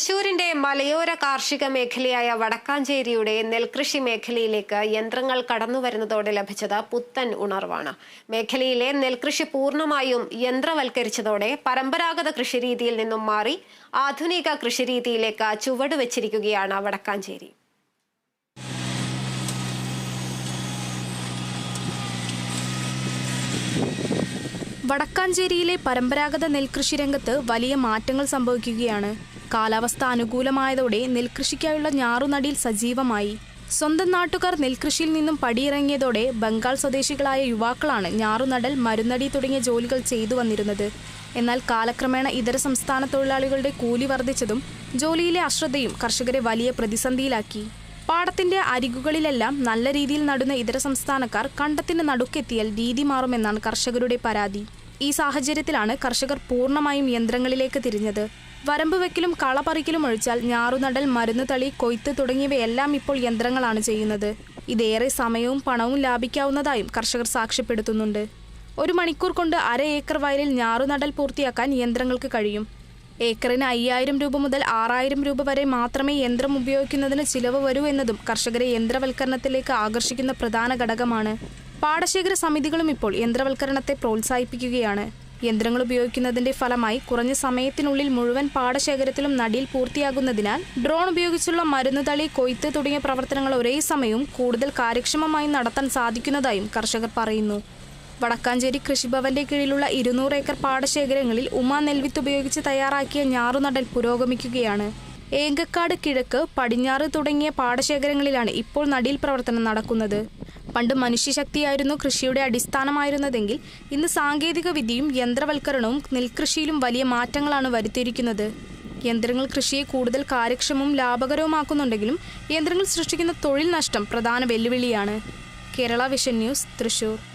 തൃശൂരിന്റെ മലയോര കാർഷിക മേഖലയായ വടക്കാഞ്ചേരിയുടെ നെൽകൃഷി മേഖലയിലേക്ക് യന്ത്രങ്ങൾ കടന്നുവരുന്നതോടെ ലഭിച്ചത് പുത്തൻ ഉണർവാണ്. മേഖലയിലെ നെൽകൃഷി പൂർണമായും യന്ത്രവൽക്കരിച്ചതോടെ പരമ്പരാഗത കൃഷിരീതിയിൽ നിന്നും മാറി ആധുനിക കൃഷിരീതിയിലേക്ക് ചുവടുവെച്ചിരിക്കുകയാണ് വടക്കാഞ്ചേരി. വടക്കാഞ്ചേരിയിലെ പരമ്പരാഗത നെൽകൃഷി രംഗത്ത് വലിയ മാറ്റങ്ങൾ സംഭവിക്കുകയാണ്. കാലാവസ്ഥ അനുകൂലമായതോടെ നെൽകൃഷിക്കായുള്ള ഞാറുനടിയിൽ സജീവമായി. സ്വന്തം നാട്ടുകാർ നെൽകൃഷിയിൽ നിന്നും പടിയിറങ്ങിയതോടെ ബംഗാൾ സ്വദേശികളായ യുവാക്കളാണ് ഞാറുനടൽ മരുന്നടി തുടങ്ങിയ ജോലികൾ ചെയ്തു വന്നിരുന്നത്. എന്നാൽ കാലക്രമേണ ഇതര സംസ്ഥാന തൊഴിലാളികളുടെ കൂലി വർദ്ധിച്ചതും ജോലിയിലെ അശ്രദ്ധയും കർഷകരെ വലിയ പ്രതിസന്ധിയിലാക്കി. പാടത്തിന്റെ അരികുകളിലെല്ലാം നല്ല രീതിയിൽ നടുന്ന ഇതര സംസ്ഥാനക്കാർ കണ്ടത്തിന് നടുക്കെത്തിയാൽ രീതി മാറുമെന്നാണ് കർഷകരുടെ പരാതി. ഈ സാഹചര്യത്തിലാണ് കർഷകർ പൂർണമായും യന്ത്രങ്ങളിലേക്ക് തിരിഞ്ഞത്. വരമ്പ് വെക്കലും കളപറിക്കലും ഒഴിച്ചാൽ ഞാറുനടൽ മരുന്ന് തളി കൊയ്ത്ത് തുടങ്ങിയവയെല്ലാം ഇപ്പോൾ യന്ത്രങ്ങളാണ് ചെയ്യുന്നത്. ഇതേറെ സമയവും പണവും ലാഭിക്കാവുന്നതായും കർഷകർ സാക്ഷ്യപ്പെടുത്തുന്നുണ്ട്. ഒരു മണിക്കൂർ കൊണ്ട് അര ഏക്കർ വയലിൽ ഞാറുനടൽ പൂർത്തിയാക്കാൻ യന്ത്രങ്ങൾക്ക് കഴിയും. ഏക്കറിന് അയ്യായിരം രൂപ മുതൽ ആറായിരം രൂപ വരെ മാത്രമേ യന്ത്രം ഉപയോഗിക്കുന്നതിന് ചിലവ് വരൂ എന്നതും കർഷകരെ യന്ത്രവൽക്കരണത്തിലേക്ക് ആകർഷിക്കുന്ന പ്രധാന ഘടകമാണ്. പാടശേഖര സമിതികളും ഇപ്പോൾ യന്ത്രവൽക്കരണത്തെ പ്രോത്സാഹിപ്പിക്കുകയാണ്. യന്ത്രങ്ങൾ ഉപയോഗിക്കുന്നതിന്റെ ഫലമായി കുറഞ്ഞ സമയത്തിനുള്ളിൽ മുഴുവൻ പാടശേഖരത്തിലും നടിയിൽ പൂർത്തിയാകുന്നതിനാൽ ഡ്രോൺ ഉപയോഗിച്ചുള്ള മരുന്നുതളി കൊയ്ത്ത് തുടങ്ങിയ പ്രവർത്തനങ്ങൾ ഒരേ സമയം കൂടുതൽ കാര്യക്ഷമമായി നടത്താൻ സാധിക്കുന്നതായും കർഷകർ പറയുന്നു. വടക്കാഞ്ചേരി കൃഷിഭവന്റെ കീഴിലുള്ള ഇരുന്നൂറ് ഏക്കർ പാടശേഖരങ്ങളിൽ ഉമാ നെൽവിത്ത് ഉപയോഗിച്ച് തയ്യാറാക്കിയ ഞാറുനടൽ പുരോഗമിക്കുകയാണ്. ഏങ്കക്കാട് കിഴക്ക് പടിഞ്ഞാറ് തുടങ്ങിയ പാടശേഖരങ്ങളിലാണ് ഇപ്പോൾ നടിയിൽ പ്രവർത്തനം നടക്കുന്നത്. പണ്ട് മനുഷ്യശക്തിയായിരുന്നു കൃഷിയുടെ അടിസ്ഥാനമായിരുന്നതെങ്കിൽ ഇന്ന് സാങ്കേതിക വിദ്യയും യന്ത്രവൽക്കരണവും നെൽകൃഷിയിലും വലിയ മാറ്റങ്ങളാണ് വരുത്തിയിരിക്കുന്നത്. യന്ത്രങ്ങൾ കൃഷിയെ കൂടുതൽ കാര്യക്ഷമവും ലാഭകരവുമാക്കുന്നുണ്ടെങ്കിലും യന്ത്രങ്ങൾ സൃഷ്ടിക്കുന്ന തൊഴിൽ നഷ്ടം പ്രധാന വെല്ലുവിളിയാണ്. Kerala vision news Thrissur.